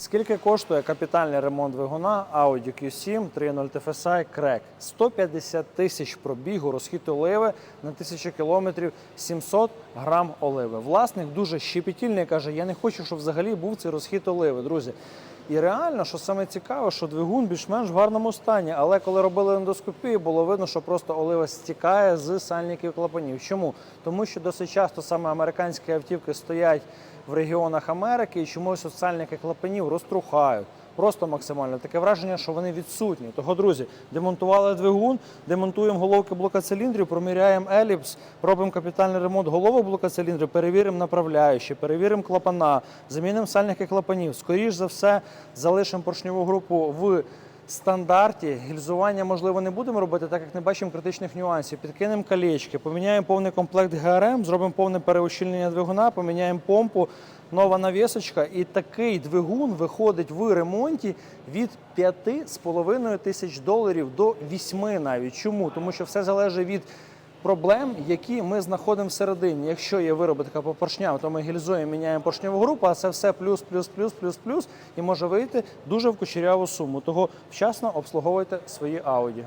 Скільки коштує капітальний ремонт двигуна Audi Q7 3.0 TFSI Crack? 150 тисяч пробігу, розхід оливи на тисячу кілометрів, 700 грам оливи. Власник дуже щепетільний каже, я не хочу, щоб взагалі був цей розхід оливи, друзі. І реально, що саме цікаво, що двигун більш-менш в гарному стані, але коли робили ендоскопію, було видно, що просто олива стікає з сальників клапанів. Чому? Тому що досить часто саме американські автівки стоять в регіонах Америки і чомусь сальники клапанів розтрухають. Просто максимально таке враження, що вони відсутні. Того, друзі, демонтували двигун, демонтуємо головки блока циліндрів, проміряємо еліпс, робимо капітальний ремонт головок блока циліндрів, перевіримо направляючі, перевіримо клапана, замінимо сальники клапанів. Скоріше за все, залишимо поршньову групу в стандарті. Гільзування, можливо, не будемо робити, так як не бачимо критичних нюансів. Підкинемо колечки, поміняємо повний комплект ГРМ, зробимо повне переощільнення двигуна, поміняємо помпу, нова навісочка. І такий двигун виходить в ремонті від 5,5 тисяч доларів до 8 навіть. Чому? Тому що все залежить від проблем, які ми знаходимо всередині. Якщо є виробітка по поршням, то ми гільзуємо, міняємо поршневу групу, а це все плюс, плюс, плюс, плюс, плюс, і може вийти дуже в кучеряву суму. Того вчасно обслуговуйте свої Audi.